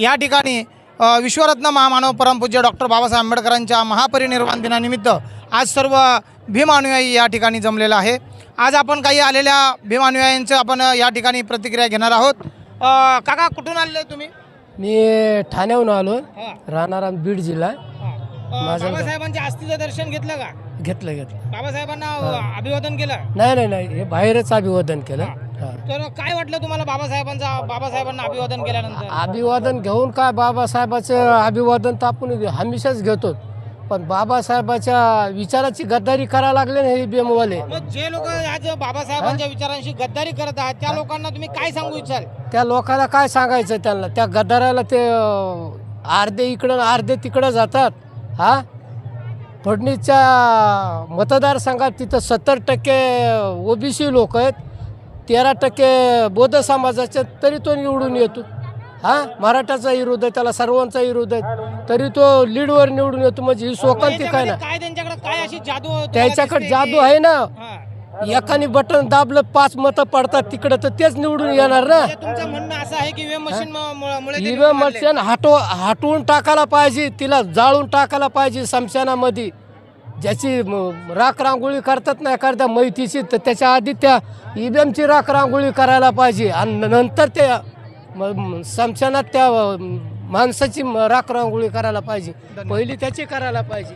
या ठिकाणी विश्वरत्न महामानव परमपूज्य डॉक्टर बाबासाहेब आंबेडकरांच्या महापरिनिर्वाण दिनानिमित्त आज सर्व भीमानुयायी या ठिकाणी जमलेलं आहे. आज आपण काही आलेल्या भीमानुयायांचं आपण या ठिकाणी प्रतिक्रिया घेणार आहोत. काका कुठून आलेले तुम्ही? मी ठाण्याहून आलो. राहणारा बीड जिल्हा. बाबासाहेबांच्या अस्थिचं दर्शन घेतलं का? घेतलं घेतलं. बाबासाहेबांना अभिवादन केलं? नाही नाही नाही. हे बाहेरच अभिवादन केलं. तर काय वाटलं तुम्हाला बाबासाहेबांचा बाबासाहेबांना अभिवादन केल्यानंतर? अभिवादन घेऊन काय बाबासाहेबाचं अभिवादन तर आपण हमेशाच घेतो. पण बाबासाहेबाच्या विचाराची गद्दारी करायला लागले ना हे बेमवाले मग जे लोक आज बाबासाहेबांच्या विचारांशी गद्दारी करत आहात त्या लोकांना तुम्ही काय सांगू इच्छाल? त्या लोकांना काय सांगायचं त्यांना? त्या गद्दाराला ते अं, अर्धे इकडं अर्धे तिकडं जातात. हा? फडणीसच्या मतदारसंघात तिथं सत्तर टक्के ओबीसी लोक आहेत. तेरा टक्के बौद्ध समाजाचे तरी तो निवडून येतो. हा? मराठाचा विरोध आहे त्याला सर्वांचा विरोध आहे. तरी तो लीडवर निवडून येतो म्हणजे ही शोकांती काय ना? काय त्यांच्याकडे काय अशी जादू त्याच्याकडे जादू आहे ना. एकाने बटन दाबलं पाच मतं पडतात तिकडं तर तेच निवडून येणार ना? म्हणजे तुमचं म्हणणं असं आहे की ईव्हीएम मशीन मुळे ते ईव्हीएम निवडून आले. मशीन हटव हटवून टाकायला पाहिजे तिला जाळून टाकायला पाहिजे समशानामध्ये ज्याची राख रांगोळी करतात ना एखाद्या मैतीची तर त्याच्या आधी त्या ईव्हीएमची राख रांगोळी करायला पाहिजे. आणि नंतर त्या समशानात त्या माणसाची राख रांगोळी करायला पाहिजे. पहिली त्याची करायला पाहिजे.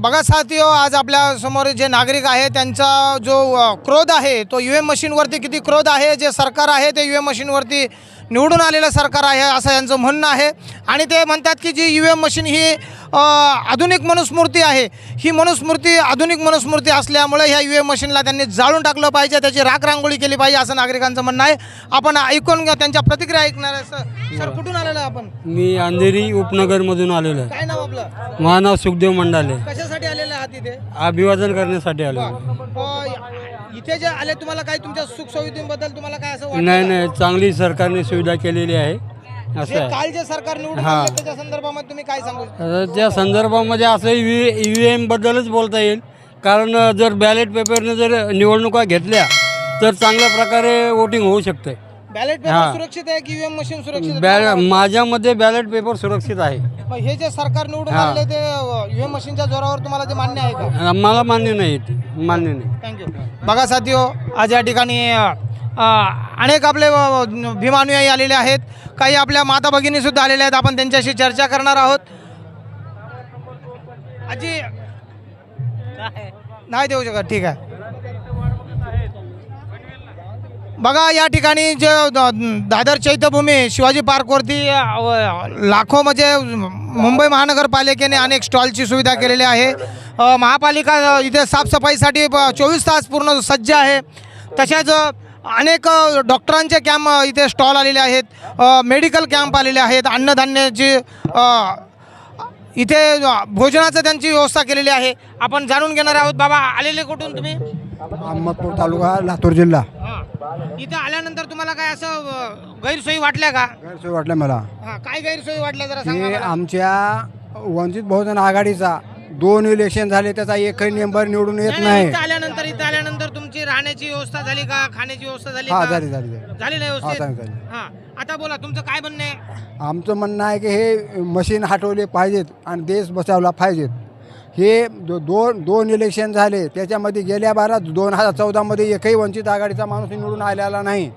बघा साथियो आज आपल्यासमोर जे नागरिक आहे त्यांचा जो क्रोध आहे तो यू एम मशीनवरती किती क्रोध आहे जे सरकार आहे ते यू एम मशीनवरती निवडून आलेलं सरकार आहे असं यांचं म्हणणं आहे. आणि ते म्हणतात की जी यू एम मशीन ही आधुनिक मनुस्मृती आहे. ही मनुस्मृती आधुनिक मनुस्मृती असल्यामुळे ह्या यू एम मशीनला त्यांनी जाळून टाकलं पाहिजे त्याची राख रांगोळी केली पाहिजे असं नागरिकांचं म्हणणं आहे. आपण ऐकून त्यांच्या प्रतिक्रिया ऐकणार आहे. सर सर कुठून आलेलं आपण? मी अंधेरी उपनगरमधून आलेलो आहे. काय नाव आपलं? माझं नाव सुखदेव मंडाले. कशासाठी आलेलं आहात इथे? अभिवादन करण्यासाठी आलो इथे जे आले तुम्हाला काय तुमच्या सुख सुविधेबद्दल तुम्हाला काय असं नाही? नाही चांगली सरकारने सुविधा केलेली आहे असं जे आहे काल जे सरकार निवडून हा. आणलं त्याच्या संदर्भामध्ये तुम्ही काय सांगू आता त्या संदर्भामध्ये असं ई व्ही एमबद्दलच बोलता येईल कारण जर बॅलेट पेपरने जर निवडणुका घेतल्या तर चांगल्या प्रकारे वोटिंग होऊ शकते बॅलेट पेपर हा. सुरक्षित आहे की ईव्हीएम मशीन सुरक्षित आहे? बॅ माझ्या मते बॅलेट पेपर सुरक्षित आहे मग हे जे सरकार निवडून हा. आले ते ईव्हीएम मशीनच्या जोरावर तुम्हाला ते मान्य आहे का मला मान्य नाही ते. मान्य नाही थँक्यू बघा साथियो आज या ठिकाणी अ, अनेक आपले भीमानुयायी आलेले आहेत. काही आपल्या माता भगिनीसुद्धा आलेल्या आहेत. आपण त्यांच्याशी चर्चा करणार आहोत. आजी नाही देऊ शकत. ठीक आहे. बघा या ठिकाणी जे द- दादर चैत्यभूमी शिवाजी पार्कवरती लाखो म्हणजे मुंबई महानगरपालिकेने अनेक स्टॉलची सुविधा केलेली आहे. महापालिका इथे साफसफाईसाठी चोवीस तास पूर्ण सज्ज आहे. तसेच अनेक डॉक्टरांचे कॅम्प इथे स्टॉल आलेले आहेत. मेडिकल कॅम्प आलेले आहेत. अन्नधान्याची इथे भोजनाचं त्यांची व्यवस्था केलेली आहे. आपण जाणून घेणार आहोत. बाबा आलेले कुठून तुम्ही? अहमदपूर तालुका लातूर जिल्हा. इथं आल्यानंतर तुम्हाला काय असं गैरसोयी वाटल्या का? गैरसोय वाटलं मला. हा काय गैरसोयी वाटल्या जरा सांगा. आमच्या वंचित बहुजन आघाडीचा दोन इलेक्शन झाले त्याचा एकही मेंबर निवडून येत नाही, इथं आल्यानंतर इथं आल्यानंतर तुमची राहण्याची व्यवस्था झाली का खाण्याची व्यवस्था झाली हा का? झाली झाली झाली. झाली नाही हा व्यवस्थित? चालेल चालेल. हा. आता बोला तुमचं काय म्हणणं आहे? आमचं म्हणणं आहे की हे मशीन हटवले पाहिजेत आणि देश बचावला पाहिजेत. हे दो दोन दोन इलेक्शन झाले त्याच्यामध्ये गेल्या बारात दोन हजार चौदामध्ये एकही वंचित आघाडीचा माणूस निवडून आलेला नाही.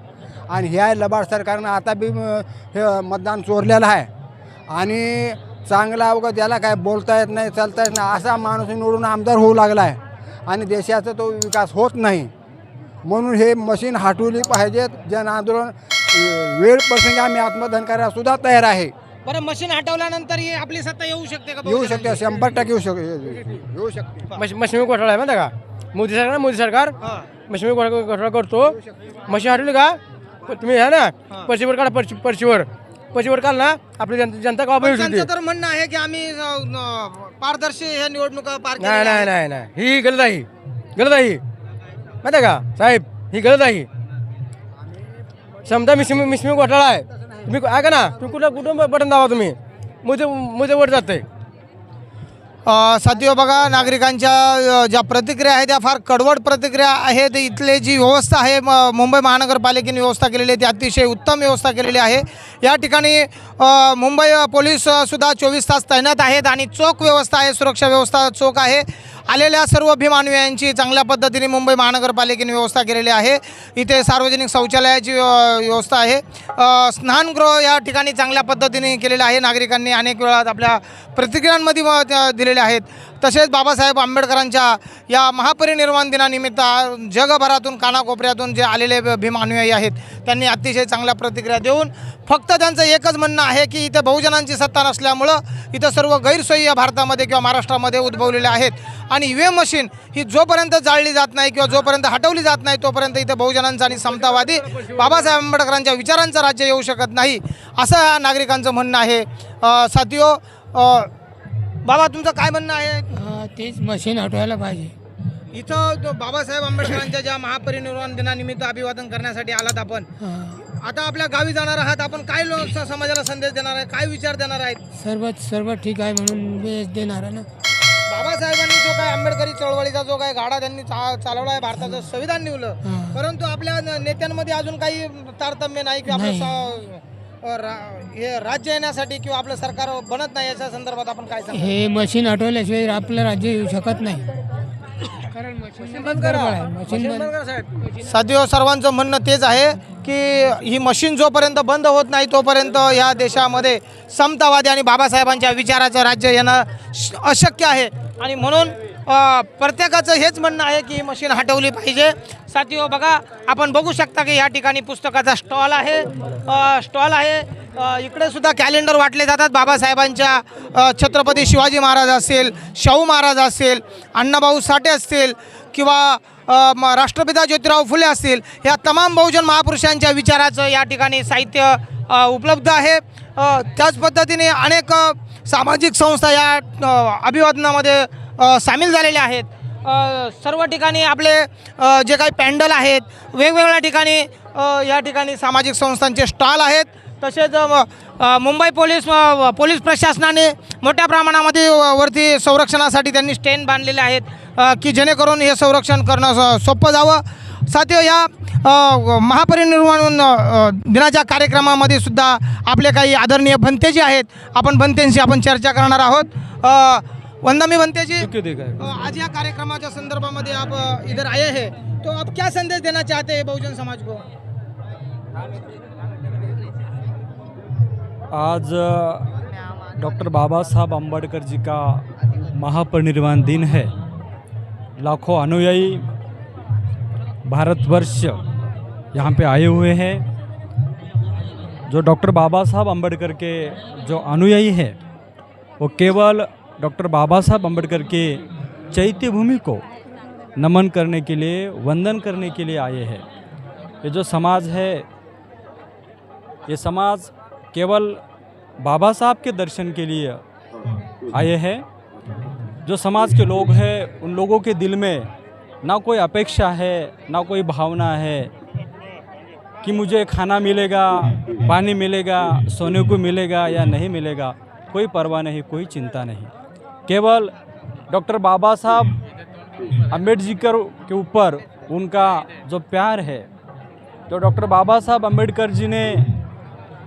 आणि ह्या लबाड सरकारनं आता बी म- हे मतदान चोरलेलं आहे. आणि चांगला अवघड त्याला काय बोलता येत नाही चालता येत नाही. असा माणूस निवडून आमदार होऊ लागला आहे आणि देशाचा तो विकास होत नाही. म्हणून हे मशीन हटवली पाहिजेत. जन आंदोलन वेळ प्रसंगी आम्ही आत्मदहन करायला सुद्धा तयार आहे. बरं मशीन हटवल्यानंतर ही आपली सत्ता येऊ शकते का येऊ? शकते शंभर टक्के येऊ शक येऊ शकते. मश मशिमी घोटाळा आहे माहिती का? मोदी सरकार मोदी सरकार. हा. मशिमी घोटाळा करतो. मशीन हटवली का? तुम्ही आहे ना? पर्चीवर काढा पर्ची पर्चीवर पर्चीवर काढ ना आपली जनता जनता का त्यांचं तर म्हणणं आहे की आम्ही अ, पारदर्शी हे निवडणुका पार नाही केलेल्या नाही आहेत. नाही नाही ही गलत आहे गलत आहे. माहिती आहे का? साहेब ही गलत आहे. समजा मिसमी मिसमी घोटाळा आहे. तुम्ही ऐका ना तुम्ही कुठं कुठं बटन दाबा तुम्ही? मुझे मुझे वर जाते अ, साथियो बघा नागरिकांच्या अ, ज्या प्रतिक्रिया आहेत त्या फार कडवट प्रतिक्रिया आहेत. इथले जी व्यवस्था आहे म- मुंबई महानगरपालिकेने व्यवस्था केलेली आहे ती अतिशय उत्तम व्यवस्था केलेली आहे. या ठिकाणी मुंबई पोलीससुद्धा चोवीस तास तैनात आहेत आणि चोख व्यवस्था आहे सुरक्षा व्यवस्था चोख आहे. आलेल्या सर्व भीमानव्यांची चांगल्या पद्धतीने मुंबई महानगरपालिकेने व्यवस्था केलेली आहे. इथे सार्वजनिक शौचालयाची व्यवस्था आहे. स्नानगृह या ठिकाणी चांगल्या पद्धतीने केलेलं आहे. नागरिकांनी अनेक वेळा आपल्या प्रतिक्रियांमध्ये म- त्या दिलेल्या आहेत. तसेच बाबासाहेब आंबेडकरांच्या या महापरिनिर्वाण दिनानिमित्त जगभरातून कानाकोपऱ्यातून जे आलेले भीमानुयायी आहेत त्यांनी अतिशय चांगल्या प्रतिक्रिया देऊन फक्त त्यांचं एकच म्हणणं आहे की इथं बहुजनांची सत्ता नसल्यामुळं इथं सर्व गैरसोयी या भारतामध्ये किंवा महाराष्ट्रामध्ये उद्भवलेल्या आहेत. आणि ई व्ही मशीन ही जोपर्यंत जाळली जात नाही किंवा जोपर्यंत हटवली जात नाही तोपर्यंत इथं बहुजनांचं आणि समतावादी बाबासाहेब आंबेडकरांच्या विचारांचं राज्य येऊ शकत नाही असं नागरिकांचं म्हणणं आहे. अ, साथियो बाबा तुमचं काय म्हणणं आहे? हा, तेच मशीन हटवायला पाहिजे. इथं तो बाबासाहेब आंबेडकरांच्या ज्या महापरिनिर्वाण दिनानिमित्त अभिवादन करण्यासाठी आलात आपण आता आपल्या गावी जाणार आहात आपण काय लो स- समाजाला संदेश देणार आहे? काय विचार देणार आहेत? सर्व सर्व ठीक आहे म्हणून बेस देणार आहे ना. बाबासाहेबांनी जो काय आंबेडकरी चळवळीचा जो काय गाडा त्यांनी चा- चालवला आहे भारताचं संविधान निवलं हा. परंतु आपल्या न- नेत्यांमध्ये अजून काही तारतम्य नाही की आपलं नाही. स- रा- हे राज्य येण्यासाठी किंवा आपलं सरकार बनत नाही याच्या संदर्भात आपण काय सांगू हे मशीन हटवल्याशिवाय आपलं राज्य येऊ शकत नाही. कारण मशीन मशीन बंद सर्वांचं म्हणणं तेच आहे की ही मशीन जोपर्यंत बंद होत नाही तोपर्यंत या देशामध्ये समतावादी आणि बाबासाहेबांच्या विचाराचं राज्य येणं श- अशक्य आहे. आणि म्हणून प्रत्येकाचं हेच म्हणणं आहे की ही मशीन हटवली पाहिजे. साथी हो बघा आपण बघू शकता की या ठिकाणी पुस्तकाचा स्टॉल आहे. स्टॉल आहे. इकडे सुद्धा कॅलेंडर वाटले जातात. बाबासाहेबांच्या छत्रपती शिवाजी महाराज असेल शाहू महाराज असेल अण्णाभाऊ साठे असतील किंवा म- राष्ट्रपिता ज्योतिराव फुले असतील या तमाम बहुजन महापुरुषांच्या विचाराचं या ठिकाणी साहित्य उपलब्ध आहे. त्याच पद्धतीने अनेक सामाजिक संस्था या अभिवादनामध्ये सामील झालेल्या आहेत. सर्व ठिकाणी आपले जे काही पॅन्डल आहेत वेगवेगळ्या ठिकाणी या ठिकाणी सामाजिक संस्थांचे स्टॉल आहेत. तसेच मुंबई पोलीस पोलीस प्रशासनाने मोठ्या प्रमाणामध्ये वरती संरक्षणासाठी त्यांनी स्टेन बांधलेले आहेत की जेणेकरून हे संरक्षण करणं स- सोपं जावं. साथ या महापरिनिर्वाण दिनाच्या कार्यक्रमामध्ये सुद्धा आपले काही आदरणीय भंते जे आहेत. आपण भंतेंशी आपण चर्चा करणार आहोत. वंदा मी जी अ, आज या कार्यक्रमाच्या संदर्भामध्ये आप इधर आए हैं. तो आप क्या संदेश देना चाहते हैं बहुजन समाज को? आज डॉक्टर बाबा साहब अम्बेडकर जी का महापरिनिर्वाण दिन है. लाखों अनुयायी भारतवर्ष यहाँ पे आए हुए हैं, जो डॉक्टर बाबा साहब अंबेडकर के जो अनुयायी है, वो केवल डॉक्टर बाबा साहब अंबेडकर के चैत्य भूमि को नमन करने के लिए, वंदन करने के लिए आए हैं। ये जो समाज है, ये समाज केवल बाबा साहब के दर्शन के लिए आए हैं। जो समाज के लोग हैं, उन लोगों के दिल में ना कोई अपेक्षा है, ना कोई भावना है कि मुझे खाना मिलेगा, पानी मिलेगा, सोने को मिलेगा या नहीं मिलेगा, कोई परवाह नहीं, कोई चिंता नहीं। केवल डॉक्टर बाबा साहब अंबेडकर के ऊपर उनका जो प्यार है जो डॉक्टर बाबा साहब अंबेडकर जी ने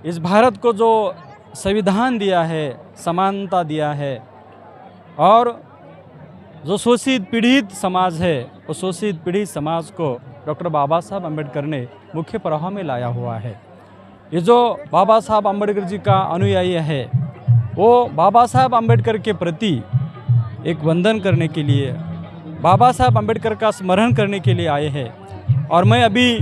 इस भारत को जो संविधान दिया है, समानता दिया है, और जो शोषित पीड़ित समाज है वो शोषित पीड़ित समाज को डॉक्टर बाबा साहब अंबेडकर ने मुख्य प्रवाह में लाया हुआ है। ये जो बाबा साहब अंबेडकर जी का अनुयायी है, वो बाबा साहब अंबेडकर के प्रति एक वंदन करने के लिए, बाबा साहब अंबेडकर का स्मरण करने के लिए आए हैं। और मैं अभी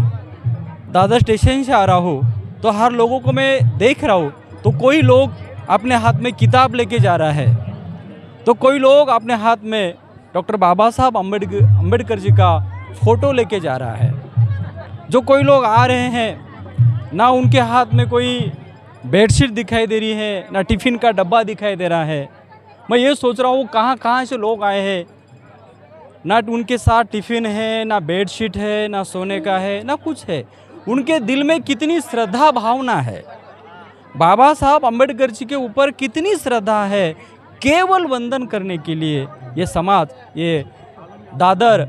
दादा स्टेशन से आ रहा हूँ तो हर लोगों को मैं देख रहा हूँ तो कोई लोग अपने हाथ में किताब लेके जा रहा है। तो कोई लोग अपने हाथ में डॉक्टर बाबा साहब अंबेडकर अंबेडकर जी का फ़ोटो लेके जा रहा है। जो कोई लोग आ रहे हैं, ना उनके हाथ में कोई बेडशीट दिखाई दे रही है, ना टिफ़िन का डब्बा दिखाई दे रहा है। मैं ये सोच रहा हूँ, कहाँ कहाँ से लोग आए हैं? ना उनके साथ टिफ़िन है, ना बेडशीट है, ना सोने का है, ना कुछ है। उनके दिल में कितनी श्रद्धा भावना है। बाबा साहब अंबेडकर जी के ऊपर कितनी श्रद्धा है, केवल वंदन करने के लिए। ये समाज, ये दादर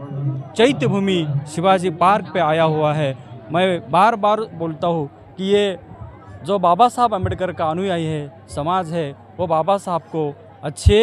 चैत्यभूमि शिवाजी पार्क पे आया हुआ है। मैं बार बार बोलता हूँ कि ये जो बाबा साहब अम्बेडकर का अनुयायी है समाज है वो बाबा साहब को अच्छे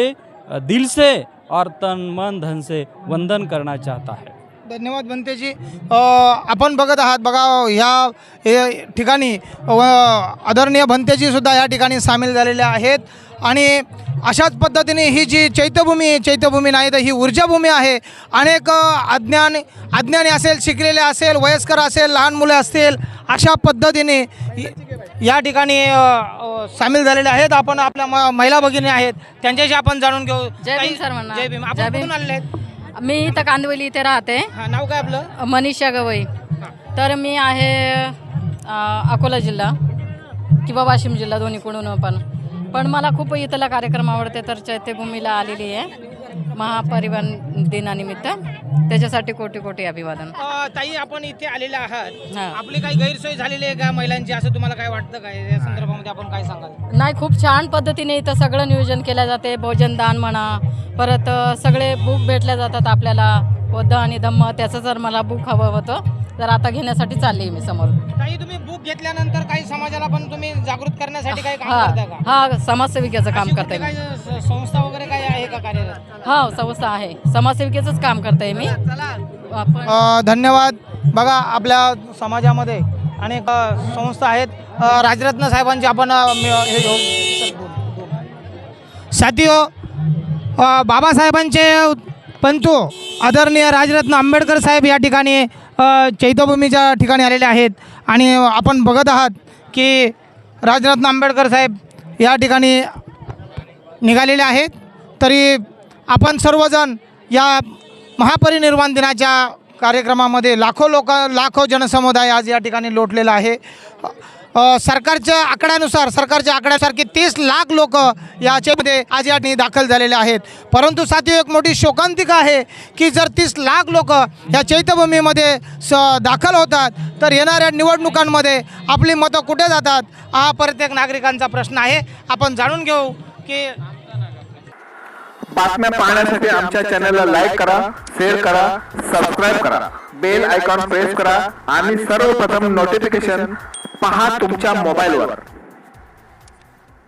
दिल से और तन मन धन से वंदन करना चाहता है। धन्यवाद बनतेजी आपण बघत आहात बघा ह्या ठिकाणी आदरणीय भंतेजी सुद्धा या ठिकाणी सामील झालेल्या आहेत. आणि अशाच पद्धतीने ही जी चैत्यभूमी चैत्यभूमी नाही तर ही ऊर्जाभूमी आहे. अनेक अज्ञान अज्ञानी असेल शिकलेले असेल वयस्कर असेल लहान मुले असतील अशा पद्धतीने य- ठिकाणी सामील झालेले आहेत. आपण आपल्या म- महिला भगिनी आहेत. त्यांच्याशी आपण जाणून घेऊ. जय भीम. जय भीम. जय आपण भीम. कुठून आलेले आहेत? मी इथं कांदिवली इथे राहते. नाव काय आपलं? मनीषा गवई. तर मी आहे अकोला जिल्हा किंवा वाशिम जिल्हा दोन्हीकडून पण. पण मला खूप इथला कार्यक्रम आवडते तर चैत्यभूमीला आलेली आहे. महापरिवहन दिनानिमित्त. त्याच्यासाठी कोटी कोटी अभिवादन. अ, ताई आपण इथे आलेले आहात. हा. आपली काही गैरसोय झालेली आहे का महिलांची? असं तुम्हाला काय वाटतं काय या संदर्भामध्ये आपण काय सांगाल? नाही खूप छान पद्धतीने इथं सगळं नियोजन केलं जाते. भोजन दान म्हणा परत अ, सगळे बुक भेटल्या जातात आपल्याला. बौद्ध आणि धम्म त्याचं जर मला बुक हवं होतं तर आता घेण्यासाठी चालली मी समोर. ताई तुम्ही बुक घेतल्यानंतर काही समाजाला पण तुम्ही जागृत करण्यासाठी काही काम हा करता का? हा समाजसेविकेचं काम अशी करते मी. काही संस्था वगैरे काही आहे का कार्यरत? हा संस्था आहे. समाजसेविकेचंच काम करते मी. आपण अ, धन्यवाद. बघा आपल्या समाजामध्ये अनेक अ, संस्था आहेत. अ, राजरत्न साहेबांची आपण अ, म- हे घेऊ. साथियो अ, बाबासाहेबांचे पंतू आदरणीय राजरत्न आंबेडकर साहेब या ठिकाणी चैत्यभूमीच्या ठिकाणी आलेले आहेत. आणि आपण बघत आहात की राजरत्न आंबेडकर साहेब या ठिकाणी निघालेले आहेत. तरी आपण सर्वजण या महापरिनिर्वाण दिनाच्या कार्यक्रमामध्ये लाखो लोक लाखो जनसमुदाय आज या ठिकाणी लोटलेला आहे. सरकारच्या आकड्यानुसार सरकारच्या आकड्यासारखे तीस लाख लोक याच्यामध्ये आज या ठिकाणी दाखल झालेले आहेत. परंतु साथी एक मोठी शोकांतिका आहे की जर तीस लाख लोक या चैत्यभूमीमध्ये स दाखल होतात तर येणाऱ्या निवडणुकांमध्ये आपली मतं कुठे जातात? हा प्रत्येक नागरिकांचा प्रश्न आहे. आपण जाणून घेऊ की बातम्या पाहण्यासाठी आमच्या चॅनलला लाईक करा शेअर करा सबस्क्राईब करा. बेल आयकॉन प्रेस करा आणि सर्वप्रथम नोटिफिकेशन पहा तुमच्या मोबाईलवर.